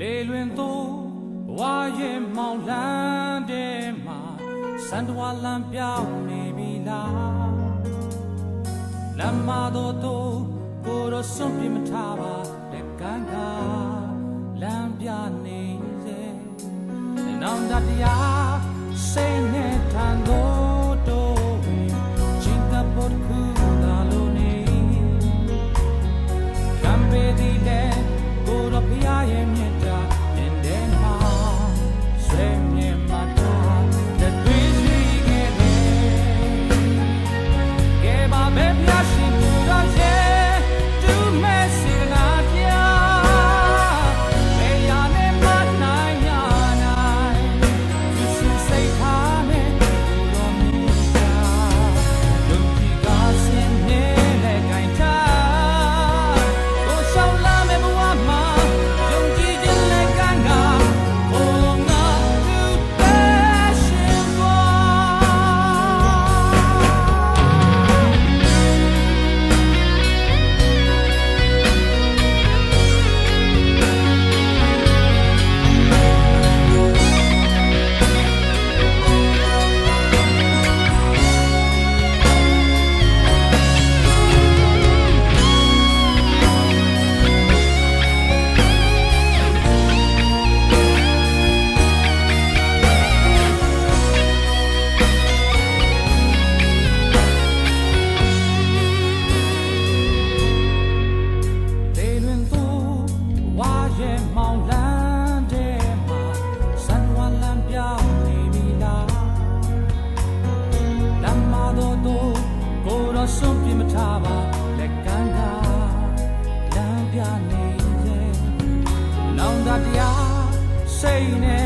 လေလွင်သို့ဘဝရဲ့မောင်လန်းတဲ့မှာစံတော်လမ်းပြောင်းနေပြီလားလမ်းမတော်တို့ကိုယ်တော်ဆုံးပြမထားပါတဲ့ကံကလမ်းပြနေစေနောင်တတရား Hüseyin'e